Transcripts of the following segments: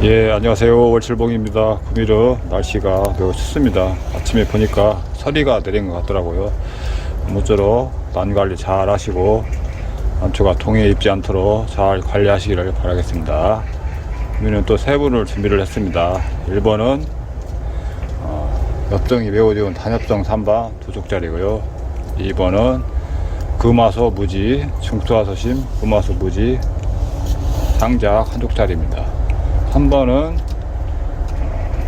예, 안녕하세요. 월칠봉입니다. 금일은 날씨가 매우 춥습니다. 아침에 보니까 서리가 내린 것 같더라고요. 모쪼록 난 관리 잘 하시고 난초가 동해에 입지 않도록 잘 관리하시기를 바라겠습니다. 금일은 또세 분을 준비를 했습니다. 1번은 어, 엽정이 매우 좋은 단엽성 3방 두 족짜리고요. 2번은 금화소 무지, 중투화소심, 금화소 무지, 상작 한 족짜리입니다. 3번은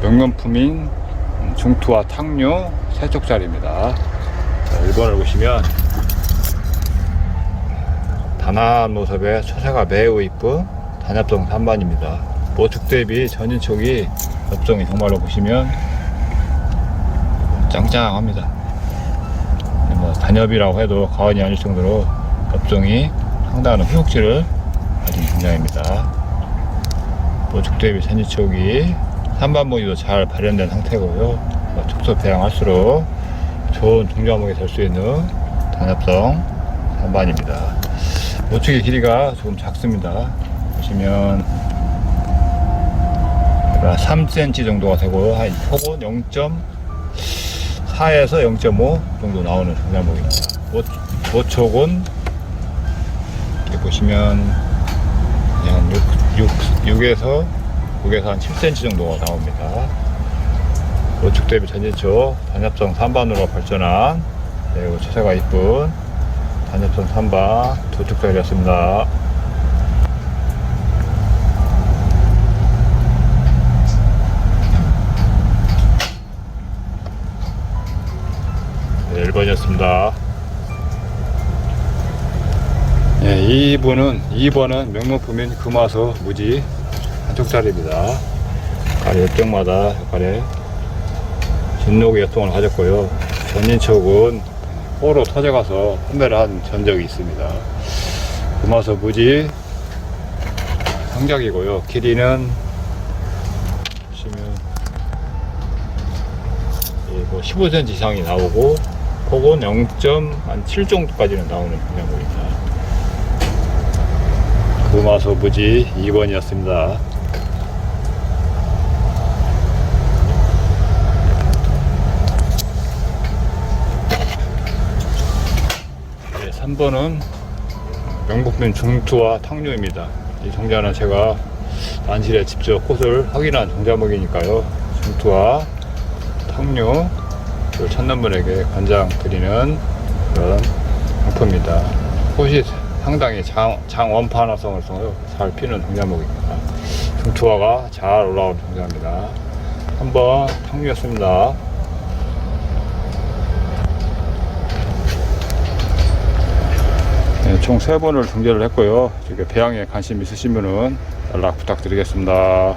명품인 중투와 탕류 세 족짜리입니다. 1번을 보시면 단아한 모습의 처세가 매우 이쁜 단엽동 3반입니다. 모축 대비 전인촉이 엽종이 정말로 보시면 짱짱합니다. 뭐 단엽이라고 해도 과언이 아닐 정도로 엽종이 상당한 휘혹질을 가진 분야입니다. 모축 대비 전지촉이 산반무늬도 잘 발현된 상태고요. 뭐 촉소 배양할수록 좋은 종자목이 될 수 있는 단합성 산반입니다. 모축의 길이가 조금 작습니다. 보시면 3cm 정도가 되고 한 폭은 0.4에서 0.5 정도 나오는 종자목입니다. 모, 모촉은 이렇게 보시면 한 6, 6, 에서 6에서 한 7cm 정도가 나옵니다. 우측 대비 전진쪽 단엽성 3반으로 발전한 매우 처세가 이쁜 단엽성 3반 두 촉짜리였습니다. 네, 1번이었습니다. 예, 2번은 2번은 명목품인 금화소 무지 한쪽짜리입니다. 가래 역경마다 가래 진녹의 여통을 가졌고요. 전진촉은 호로 터져가서 판매를 한 전적이 있습니다. 금화소 무지 상작이고요. 길이는 보시면 예, 뭐 15cm 이상이 나오고 폭은 0.7 정도까지는 나오는 분야입니다. 금화소 부지 2번이었습니다. 네, 3번은 명복면 중투와 탕류입니다. 이 종자는 제가 난실에 직접 꽃을 확인한 종자목이니까요. 중투와 탕류 를 찾는 분에게 권장 드리는 그런 상품입니다. 꽃이 상당히 장, 장원판화성을 잘 피는 종자목입니다. 중투화가 잘 올라온 종자입니다. 한번 탕류했습니다. 네, 총 3번을 중재를 했고요. 이렇게 배양에 관심 있으신 분은 연락 부탁드리겠습니다.